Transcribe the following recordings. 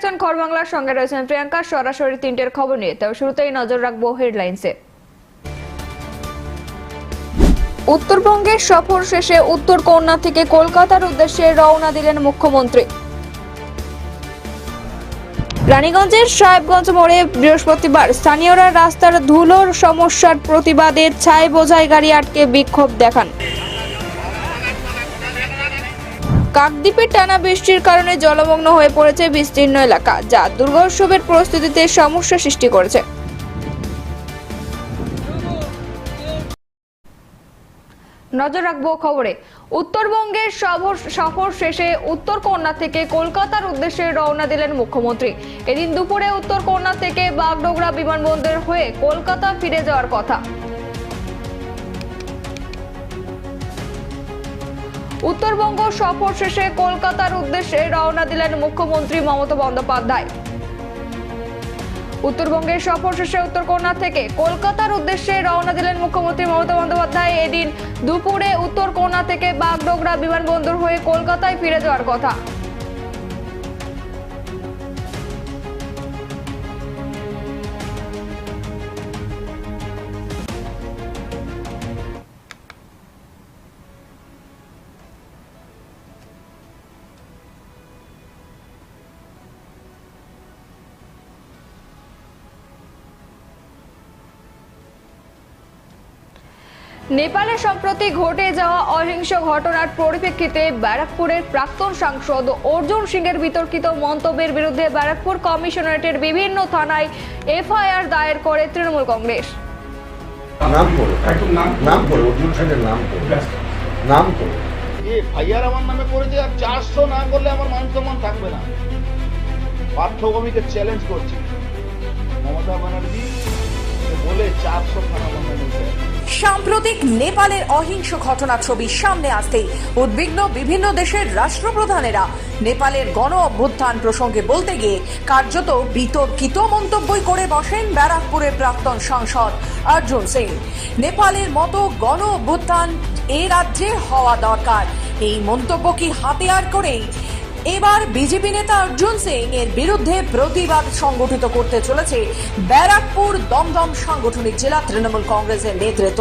দেখছেন খবর বাংলার সঙ্গে রয়েছেন প্রিয়াঙ্কা, সরাসরি তিনটের খবর নিয়ে। তবে শুরুতেই নজর রাখব হেডলাইন্সে। উত্তরবঙ্গের সফর শেষে উত্তর কন্যা থেকে কলকাতার উদ্দেশ্যে রওনা দিলেন মুখ্যমন্ত্রী। রানীগঞ্জের সাহেবগঞ্জ মোড়ে বৃহস্পতিবার স্থানীয়রা রাস্তার ধুলোর সমস্যার প্রতিবাদে ছাই বোঝাই গাড়ি আটকে বিক্ষোভ দেখান। কাকদ্বীপে টানা বৃষ্টির কারণে জলমগ্ন হয়ে পড়েছে বিস্তীর্ণ এলাকা, যা দুর্গোৎসবের প্রস্তুতিতে সমস্যা সৃষ্টি করেছে। নজর রাখব খবরে। উত্তরবঙ্গের সফর শেষে উত্তরকন্যা থেকে কলকাতার উদ্দেশ্যে রওনা দিলেন মুখ্যমন্ত্রী। এদিন দুপুরে উত্তর উত্তরকন্যা থেকে বাগডোগরা বিমানবন্দর হয়ে কলকাতা ফিরে যাওয়ার কথা। উত্তরবঙ্গ সফর শেষে কলকাতার উদ্দেশ্যে রওনা দিলেন মুখ্যমন্ত্রী মমতা বন্দ্যোপাধ্যায়। উত্তরবঙ্গের সফর শেষে উত্তরকন্যা থেকে কলকাতার উদ্দেশ্যে রওনা দিলেন মুখ্যমন্ত্রী মমতা বন্দ্যোপাধ্যায়। এদিন দুপুরে উত্তরকন্যা থেকে বাগডোগরা বিমানবন্দর হয়ে কলকাতায় ফিরে যাওয়ার কথা। নেপালে সম্প্রতি ঘটে যাওয়া অহিংস ঘটনার পরিপ্রেক্ষিতে ব্যারাকপুরের প্রাক্তন সাংসদ অর্জুন সিংয়ের বিতর্কিত মন্তব্যের বিরুদ্ধে ব্যারাকপুর কমিশনারেটের বিভিন্ন থানায় এফআইআর দায়ের করে তৃণমূল কংগ্রেস। নাম করো। নাম করো। অর্জুন সেনের নাম করো। নাম করো। এ আমার নামে করেছে আর চারশো না করলে আমার মান সম্মান থাকবে না। চ্যালেঞ্জ করছি। মমতা ব্যানার্জি সাম্প্রতিক নেপালের অহিংস ঘটনা ছবি সামনে আসতেই উদ্বিগ্ন বিভিন্ন দেশের রাষ্ট্রপ্রধানেরা নেপালের গণ অভ্যুত্থান প্রসঙ্গে বলতে গিয়ে কার্যত বিতর্কিত মন্তব্যই করে বসেন ব্যারাকপুরের প্রাক্তন সাংসদ অর্জুন সিং। নেপালের মতো গণ অভ্যুত্থান এ রাজ্যে হওয়া দরকার। এই মন্তব্য কি হাতিয়ার করেই এবার বিজেপি নেতা অর্জুন সিং এর বিরুদ্ধে প্রতিবাদ সংগঠিত করতে চলেছে ব্যারাকপুর দমদম সাংগঠনিক জেলা তৃণমূল কংগ্রেসের নেতৃত্ব।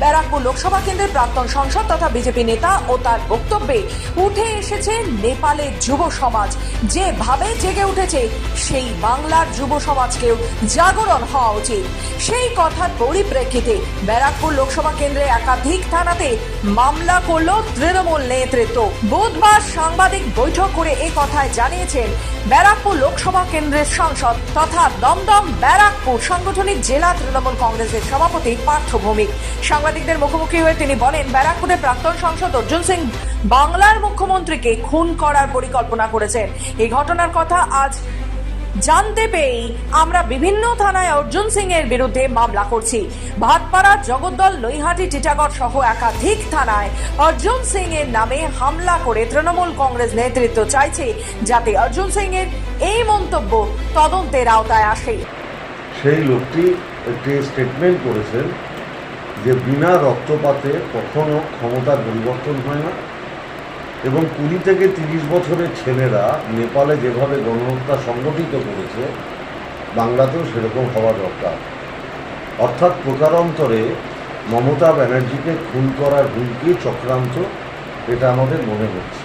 ব্যারাকপুর লোকসভা কেন্দ্রের প্রাক্তন সংসদ তথা বিজেপি নেতা ও তার বক্তব্যে উঠে এসেছে নেপালের যুব সমাজ। যেভাবে জেগে উঠেছে, সেই বাংলার যুব সমাজকেও জাগরণ হওয়া উচিত। সেই কথার পরিপ্রেক্ষিতে ব্যারাকপুর লোকসভা কেন্দ্রে একাধিক থানাতে মামলা করল তৃণমূল নেতৃত্ব। বুধবার সাংবাদিক বৈঠক করে এ কথায় জানিয়েছেন ব্যারাকপুর লোকসভা কেন্দ্রের সাংসদ তথা দমদম ব্যারাকপুর সাংগঠনিক জেলা তৃণমূল কংগ্রেসের সভাপতি পার্থ ভৌমিক। সাংবাদিকদের মুখোমুখি হয়ে তিনি বলেন ব্যারাকপুরের প্রাক্তন সাংসদ অর্জুন সিং বাংলার মুখ্যমন্ত্রীকে খুন করার পরিকল্পনা করেছেন। এই ঘটনার কথা আজ জানতে পেয়েই আমরা বিভিন্ন থানায় অর্জুন সিং এর বিরুদ্ধে মামলা করছি। ভাটপাড়া, জগদ্দল, নৈহাটি, টিটাগড় সহ একাধিক থানায় অর্জুন সিং এর নামে হামলা করে তৃণমূল কংগ্রেস নেতৃত্ব চাইছে, যাতে অর্জুন সিং এর এই মন্তব্য তদন্তের আওতায় আসে। সেই লোকটি একটি স্টেটমেন্ট করেছেন যে বিনা রক্তপাতে কখনো ক্ষমতার পরিবর্তন হয় না। এবং কুড়ি থেকে তিরিশ বছরের ছেলেরা নেপালে যেভাবে গণহত্যা সংগঠিত করেছে বাংলাতেও সেরকম হওয়া দরকার। অর্থাৎ প্রকারান্তরে মমতা ব্যানার্জিকে খুন করার হুমকি চক্রান্ত এটা আমাদের মনে হচ্ছে।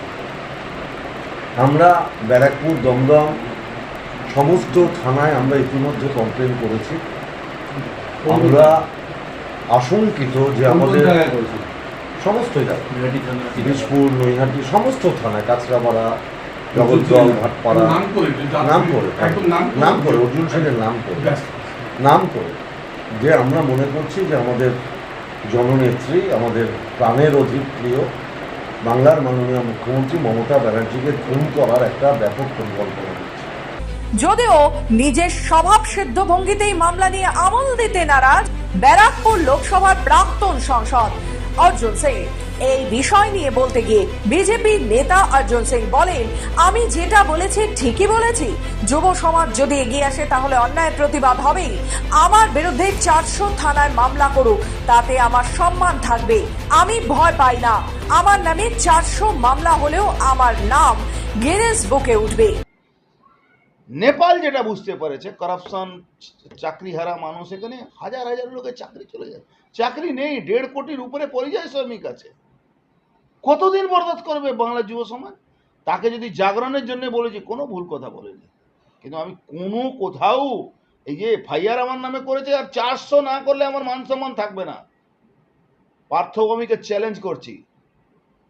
আমরা ব্যারাকপুর দমদম সমস্ত থানায় আমরা ইতিমধ্যে কমপ্লেন করেছি। আমরা আশঙ্কিত যে আমাদের সমস্ত বিশপুর নৈহাটি সমস্ত থানায় কাঁচরাপাড়া জগদ্দল ভাটপাড়া। নাম করে নাম করে অর্জুন সেনের নাম করে নাম করে যে আমরা মনে করছি যে আমাদের জননেত্রী আমাদের প্রাণের অধিক প্রিয় বাংলার মাননীয় মুখ্যমন্ত্রী মমতা ব্যানার্জিকে খুন করার একটা ব্যাপক পরিকল্পনা যদিও নিজের স্বভাব সিদ্ধ ভঙ্গিতেই মামলা নিয়ে আমল দিতে নারাজ ব্যারাকপুর লোকসভার প্রাক্তন সাংসদ। অর্জুন সিং। এই বিষয় নিয়ে বলতে গিয়ে বিজেপি নেতা অর্জুন সিং বলেন, আমি যেটা বলেছি ঠিকই বলেছি। যুব সমাজ যদি এগিয়ে আসে তাহলে অন্যায় প্রতিবাদ হবেই। আমার বিরুদ্ধে চারশো থানায় মামলা করুক, তাতে আমার সম্মান থাকবে। আমি ভয় পাই না। আমার নামে চারশো মামলা হলেও আমার নাম গিনেস বুকে উঠবে। নেপাল যেটা বুঝতে পেরেছে করাপশন চাকরি হারা মানুষ এখানে হাজার হাজার লোকের চাকরি চলে যায়। চাকরি নেই, দেড় কোটির উপরে পরিযায়ী শ্রমিক আছে। কতদিন বরদাস্ত করবে বাংলা যুব সমাজ? তাকে যদি জাগরণের জন্য বলেছি কোনো ভুল কথা বলেনি। কিন্তু আমি কোনো কোথাও এই যে ফাইয়ার আমার নামে করেছে আর চারশো না করলে আমার মান সম্মান থাকবে না। পার্থভূমিকে চ্যালেঞ্জ করছি।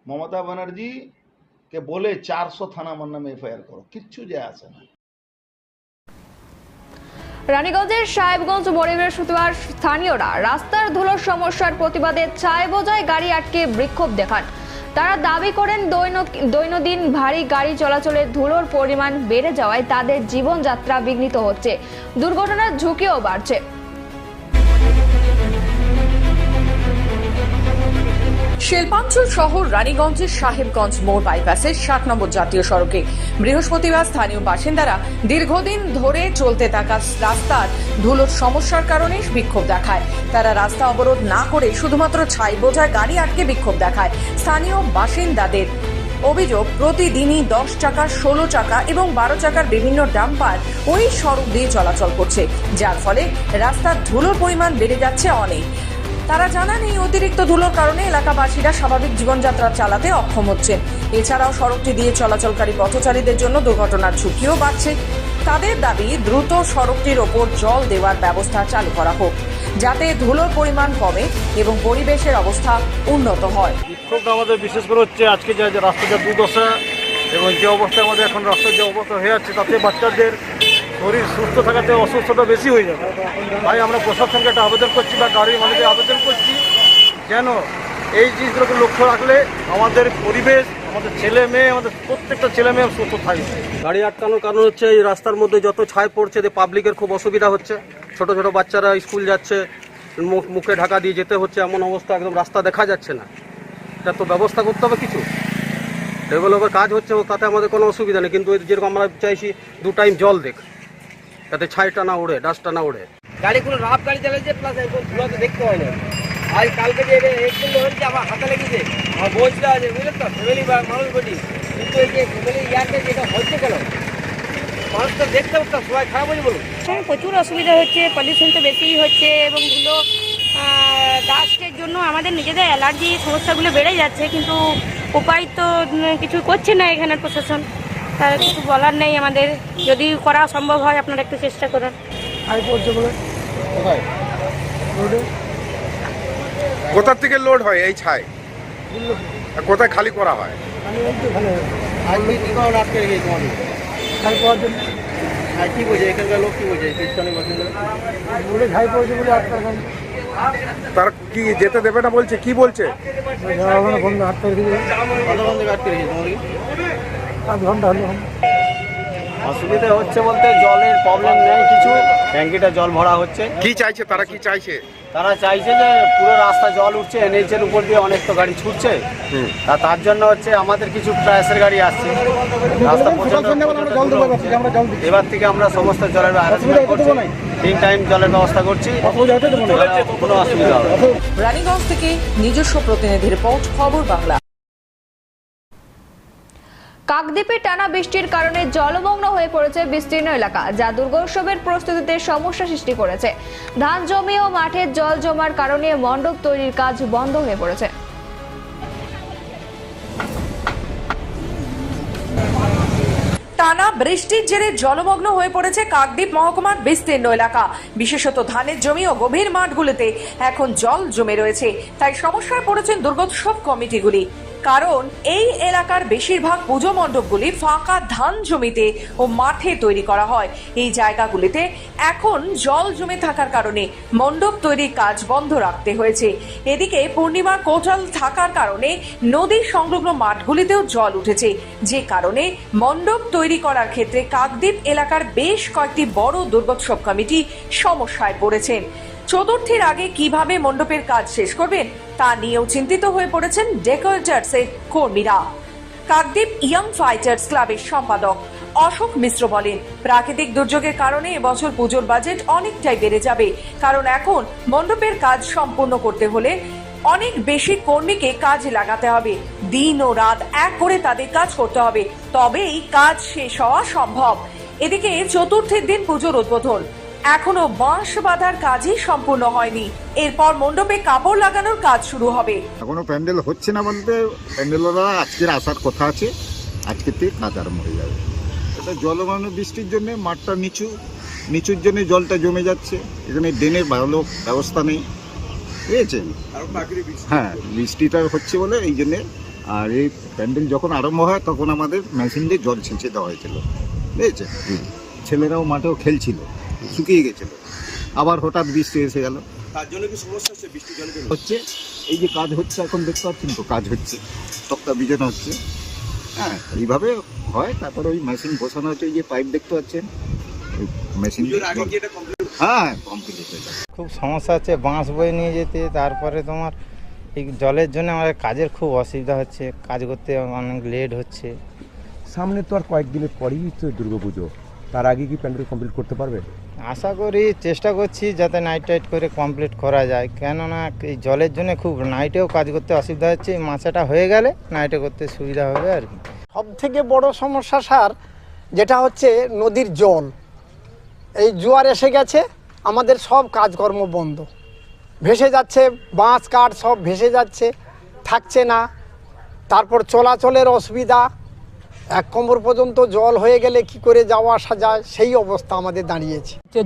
মমতা ব্যানার্জি কে বলে, চারশো থানা আমার নামে এফআইআর করো। কিচ্ছু যায় আসে না। রানীগঞ্জের সাহেবগঞ্জ মোড়ে বৃহস্পতিবার স্থানীয়রা রাস্তার ধুলোর সমস্যার প্রতিবাদে ছায় বোঝায় গাড়ি আটকে বিক্ষোভ দেখান। তারা দাবি করেন দৈন- দৈনন্দিন ভারী গাড়ি চলাচলের ধুলোর পরিমাণ বেড়ে যাওয়ায় তাদের জীবনযাত্রা বিঘ্নিত হচ্ছে। দুর্ঘটনার ঝুঁকিও বাড়ছে। শিল্পাঞ্চল শহর রানীগঞ্জের সাহেবগঞ্জ মোড় বাইপাসের ষাট নম্বর জাতীয় সড়কে। বৃহস্পতিবার স্থানীয় বাসিন্দারা দীর্ঘদিন ধরে চলতে থাকা রাস্তার ধুলোর সমস্যার কারণে বিক্ষোভ দেখায়। তারা রাস্তা অবরোধ না করে শুধুমাত্র ছাই বোঝায় গাড়ি আটকে বিক্ষোভ দেখায়। স্থানীয় বাসিন্দাদের অভিযোগ, প্রতিদিনই দশ চাকা ষোলো চাকা এবং বারো চাকার বিভিন্ন ডাম্পার ওই সড়ক দিয়ে চলাচল করছে। যার ফলে রাস্তার ধুলোর পরিমাণ বেড়ে যাচ্ছে অনেক। তারা জানান, এই অতিরিক্ত ধুলোর কারণে এলাকাবাসীরা স্বাভাবিক জীবনযাত্রা চালাতে অক্ষম হচ্ছেন এছাড়াও সড়কটি দিয়ে চলাচলকারী পথচারীদের জন্য দুর্ঘটনার ঝুঁকিও বাড়ছে। তাদের দাবি, দ্রুত সড়কটির ওপর জল দেওয়ার ব্যবস্থা চালু করা হোক, যাতে ধুলোর পরিমাণ কমে এবং পরিবেশের অবস্থা উন্নত হয়। বিক্ষোভটা আমাদের বিশেষ করে হচ্ছে আজকে যে যে রাস্তাটা দুর্দশা এবং যে অবস্থা আমাদের এখন রাস্তার যে অবস্থা হয়ে যাচ্ছে তাতে বাচ্চাদের শরীর সুস্থ থাকাতে অসুস্থতা বেশি হয়ে যাবে। তাই আমরা প্রশাসনকে একটা আবেদন করছি বা গাড়ির মালিকের আবেদন করছি যেন এই জিনিসগুলোকে লক্ষ্য রাখলে আমাদের পরিবেশ, আমাদের ছেলে মেয়ে, আমাদের প্রত্যেকটা ছেলে মেয়ে সুস্থ থাকবে। গাড়ি আটকানোর কারণ হচ্ছে এই রাস্তার মধ্যে যত ছাই পড়ছে যে পাবলিকের খুব অসুবিধা হচ্ছে। ছোট ছোট বাচ্চারা স্কুল যাচ্ছে মুখ ঢাকা দিয়ে যেতে হচ্ছে, এমন অবস্থা একদম রাস্তা দেখা যাচ্ছে না। এটা তো ব্যবস্থা করতে হবে কিছু। ডেভেলপের কাজ হচ্ছে তাতে আমাদের কোনো অসুবিধা নেই, কিন্তু যেরকম আমরা চাইছি দু টাইম জল দেখ। যাতে ছাইটা না উড়ে ডাস্টটা না উড়ে গাড়িগুলো রাফ গাড়ি চালাচ্ছে প্লাস একদম ধুলো তো দেখতে হয় না। আজ কালকে যে এক্সিডেন্ট হয়েছে আমার হাতে লেগেছে। আমার বইটা আছে বুঝলেন তো? ফ্যামিলি বা মানুষ বলি। কিন্তু এই যে ফ্যামিলি ইয়ারকে যেটা হচ্ছে কেন? মানুষ তো দেখতে পারতো সবাই খারাপ বলি বলুন। হ্যাঁ প্রচুর অসুবিধা হচ্ছে পলিউশন তো বেশিই হচ্ছে এবং ধুলো ডাস্টের জন্য আমাদের নিজেদের অ্যালার্জি সমস্যাগুলো বেড়ে যাচ্ছে কিন্তু উপায় তো কিছু করছে না এখানের প্রশাসন। তার কিছু বলার নেই আমাদের। যদি করা সম্ভব হয় আপনারা একটু চেষ্টা করুন। কোথার থেকে লোড হয় এই ছাই? আর কোথায় খালি করা হয়? আজকে কি আটকে বোঝে এখানকার লোক কি বোঝে খ্রিস্টানি বাসিন্দা? তারা কি যেতে দেবে না বলছে? কি বলছে? অসুবিধা হচ্ছে বলতে জলের প্রবলেম নেই কিছু। ট্যাঙ্কিটা জল ভরা হচ্ছে। কি চাইছে তারা কি চাইছে? তারা চাইছে যে পুরো রাস্তা জল উঠছে উপর দিয়ে অনেক তো গাড়ি ছুটছে। তা তার জন্য হচ্ছে আমাদের কিছু ট্রায়াসের গাড়ি আসছে। রাস্তা। এবার থেকে আমরা সমস্ত জলের অ্যারেঞ্জমেন্ট করছি। তিন টাইম জলের ব্যবস্থা করছি। কোনো অসুবিধা হবে রানীগঞ্জ থেকে নিজস্ব প্রতিনিধি রিপোর্ট খবর বাংলা। কাকদ্বীপে টানা বৃষ্টির কারণে জলমগ্ন হয়ে পড়েছে বিস্তীর্ণ এলাকা, যা দুর্গোৎসবের প্রস্তুতিতে সমস্যা সৃষ্টি করেছে। ধান জমি ও মাঠে জল জমার কারণে মণ্ডপ তৈরির কাজ বন্ধ হয়ে পড়েছে। টানা বৃষ্টির জেরে জলমগ্ন হয়ে পড়েছে কাকদ্বীপ মহকুমার বিস্তীর্ণ এলাকা। বিশেষত ধানের জমি ও গভীর মাঠগুলিতে এখন জল জমে রয়েছে। তাই সমস্যায় পড়েছেন দুর্গোৎসব কমিটিগুলি। কারণ এই এলাকার বেশিরভাগ পুজো মণ্ডপগুলি ফাঁকা ধান জমিতে ও মাঠে তৈরি করা হয়। এই জায়গাগুলিতে এখন জল জমে থাকার কারণে মণ্ডপ তৈরির কাজ বন্ধ রাখতে হয়েছে। এদিকে পূর্ণিমা কোটাল থাকার কারণে নদী সংলগ্ন মাঠগুলিতেও জল উঠেছে। যে কারণে মণ্ডপ তৈরি করার ক্ষেত্রে কাকদ্বীপ এলাকার বেশ কয়েকটি বড় দুর্গোৎসব কমিটি সমস্যায় পড়েছেন। চতুর্থীর আগে কীভাবে মণ্ডপের কাজ শেষ করবেন, তা নিয়েও চিন্তিত হয়ে পড়েছেন ডেকোরেটার্সের কর্মীরা। কাকদ্বীপ ইয়ং ফাইটার্স ক্লাবের সম্পাদক অশোক মিশ্র বলেন, প্রাকৃতিক দুর্যোগের কারণে এবছর পুজোর বাজেট অনেকটাই বেড়ে যাবে, কারণ এখন মণ্ডপের কাজ সম্পূর্ণ করতে হলে অনেক বেশি কর্মীকে কাজে লাগাতে হবে। দিন ও রাত এক করে তাদের কাজ করতে হবে, তবেই কাজ শেষ হওয়া সম্ভব। এদিকে চতুর্থের দিন পুজোর উদ্বোধন। এখনও বাঁশ বাঁধার কাজই সম্পূর্ণ হয়নি। এরপর মণ্ডপে কাপড় লাগানোর কাজ শুরু হবে। এখনও প্যান্ডেল হচ্ছে না বলতে প্যান্ডেলরা আজকের আসার কথা আছে। আজকে থেকে কাজ আরম্ভ হয়ে যাবে। এটা জলবায়ু বৃষ্টির জন্য মাঠটা নিচু। নিচুর জন্য জলটা জমে যাচ্ছে। এখানে ড্রেনের ভালো ব্যবস্থা নেই। বুঝেছেন? হ্যাঁ বৃষ্টিটা হচ্ছে বলে এই জন্যে। আর এই প্যান্ডেল যখন আরম্ভ হয় তখন আমাদের মেশিন দিয়ে জল ছেঁচে দেওয়া হয়েছিল। বুঝেছে ছেলেরাও মাঠেও খেলছিল। শুকিয়ে গেছিল। আবার হঠাৎ বৃষ্টি এসে গেল। তার জন্য কি সমস্যা হচ্ছে? এই যে কাজ হচ্ছে এখন দেখতে পাচ্ছেন তো কাজ হচ্ছে। তক্তা বিজানো হচ্ছে। হ্যাঁ এইভাবে হয়। তারপরে ওই মেশিন বসানো হচ্ছে এই যে পাইপ দেখতে পাচ্ছেন। মেশিন হ্যাঁ কমপ্লিট হয়ে যাবে খুব সমস্যা হচ্ছে বাঁশ বয়ে নিয়ে যেতে তারপরে তোমার এই জলের জন্য আমাদের কাজের খুব অসুবিধা হচ্ছে। কাজ করতে অনেক লেট হচ্ছে। সামনে তো আর কয়েকদিনের পরেই তো দুর্গাপুজো। তার আগে কি প্যান্ডেল কমপ্লিট করতে পারবে? আশা করি, চেষ্টা করছি যাতে নাইট টাইট করে কমপ্লিট করা যায়। কেননা, এই জলের জন্য খুব নাইটেও কাজ করতে অসুবিধা হচ্ছে মাচাটা হয়ে গেলে নাইটে করতে সুবিধা হবে আর কি। সব থেকে বড় সমস্যা স্যার, যেটা হচ্ছে নদীর জল। এই জোয়ার এসে গেছে, আমাদের সব কাজকর্ম বন্ধ। ভেসে যাচ্ছে, বাঁশ কাঠ সব ভেসে যাচ্ছে, থাকছে না। তারপর চলাচলের অসুবিধা এক কোমর পর্যন্ত জল হয়ে গেলে কি করে যাওয়া আসা যায়? সেই অবস্থা আমাদের দাঁড়িয়েছে। যে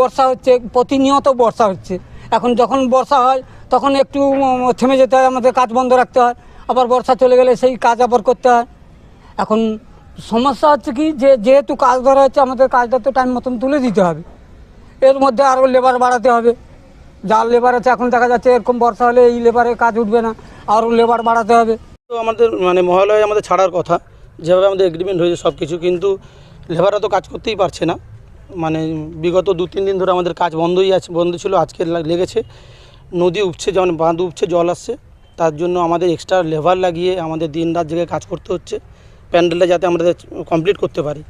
বর্ষা হচ্ছে প্রতিনিয়ত বর্ষা হচ্ছে। এখন যখন বর্ষা হয় তখন একটু থেমে যেতে হয় আমাদের কাজ বন্ধ রাখতে হয়। আবার বর্ষা চলে গেলে সেই কাজ আবার করতে হয়। এখন সমস্যা হচ্ছে কি যে যেহেতু কাজ ধরা হচ্ছে আমাদের কাজটা তো টাইম মতন তুলে দিতে হবে। এর মধ্যে আরও লেবার বাড়াতে হবে। যার লেবার আছে এখন দেখা যাচ্ছে এরকম বর্ষা হলে এই লেবারে কাজ উঠবে না। আরও লেবার বাড়াতে হবে। তো আমাদের মানে মহালয় আমাদের ছাড়ার কথা। যেভাবে আমাদের এগ্রিমেন্ট হয়েছে সব কিছু কিন্তু লেবাররা তো কাজ করতেই পারছে না। মানে বিগত দু তিন দিন ধরে আমাদের কাজ বন্ধই আছে, বন্ধ ছিল, আজকে লেগেছে। নদী উপছে, যেমন বাঁধ উপছে, জল আসছে, তার জন্য আমাদের এক্সট্রা লেবার লাগিয়ে আমাদের দিন রাত জেগে কাজ করতে হচ্ছে, প্যান্ডেলটা যাতে আমরা কমপ্লিট করতে পারি।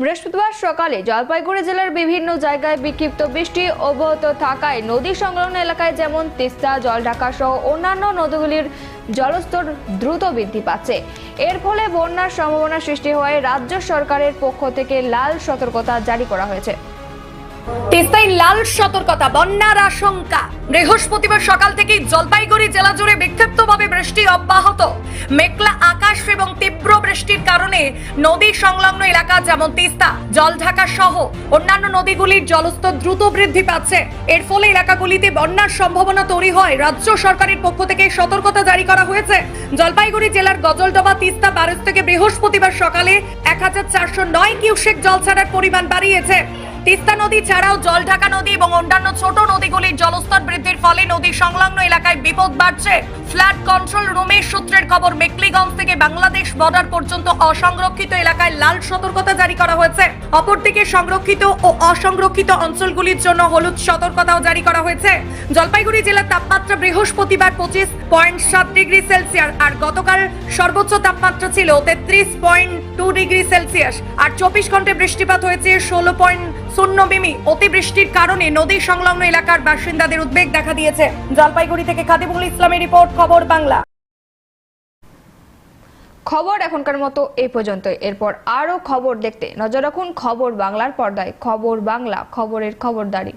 বৃহস্পতিবার সকালে জলপাইগুড়ি জেলার বিভিন্ন জায়গায় বিক্ষিপ্ত বৃষ্টি অব্যাহত থাকায় নদী সংলগ্ন এলাকায় যেমন তিস্তা, জলঢাকা সহ অন্যান্য নদীগুলির জলস্তর দ্রুত বৃদ্ধি পাচ্ছে। এর ফলে বন্যার সম্ভাবনা সৃষ্টি হওয়ায় রাজ্য সরকারের পক্ষ থেকে লাল সতর্কতা জারি করা হয়েছে। তিস্তায় লাল সতর্কতা, বন্যার আশঙ্কা। বৃহস্পতিবার সকাল থেকেই জলপাইগুড়ি জেলা জুড়ে বিক্ষিপ্তভাবে বৃষ্টি অব্যাহত। মেঘলা আকাশ এবং তীব্র বৃষ্টির কারণে নদী সংলগ্ন এলাকা যেমন তিস্তা, জলঢাকা সহ অন্যান্য নদীগুলির জলস্তর দ্রুত বৃদ্ধি পাচ্ছে। এর ফলে এলাকাগুলিতে বন্যার সম্ভাবনা তৈরি হয়। রাজ্য সরকারের পক্ষ থেকে সতর্কতা জারি করা হয়েছে। জলপাইগুড়ি জেলার গজলডোবা, তিস্তা ব্যারেজ থেকে বৃহস্পতিবার সকালে এক হাজার চারশো নয় কিউসেক জল ছাড়ার পরিমাণ বাড়িয়েছে। তিস্তা নদী ছাড়াও জলঢাকা নদী এবং অন্যান্য ছোট নদীগুলির জলস্তর বৃদ্ধির ফলে নদী সংলগ্ন এলাকায় বিপদ বাড়ছে। ফ্ল্যাট কন্ট্রোল রুমের সূত্রের খবর, মেকলিগঞ্জ থেকে বাংলাদেশ বর্ডার পর্যন্ত অসংরক্ষিত এলাকায় লাল সতর্কতা জারি করা হয়েছে। অপরদিকে সংরক্ষিত ও অসংরক্ষিত অঞ্চলগুলির জন্য হলুদ সতর্কতাও জারি করা হয়েছে। জলপাইগুড়ি জেলার তাপমাত্রা বৃহস্পতিবার পঁচিশ পয়েন্ট সাত ডিগ্রি সেলসিয়াস আর গতকাল সর্বোচ্চ তাপমাত্রা ছিল তেত্রিশ পয়েন্ট টু ডিগ্রি সেলসিয়াস। আর চব্বিশ ঘন্টায় বৃষ্টিপাত হয়েছে ষোলো পয়েন্ট মিমি অতিবৃষ্টির কারণে নদী সংলগ্ন এলাকার বাসিন্দাদের উদ্বেগ দেখা দিয়েছে। জলপাইগুড়ি থেকে খাদিমুল ইসলামের রিপোর্ট, খবর বাংলা। খবর এখনকার মতো এই পর্যন্ত এরপর আরও খবর দেখতে নজর রাখুন খবর বাংলার পর্দায়। খবর বাংলা, খবরের খবরদারি।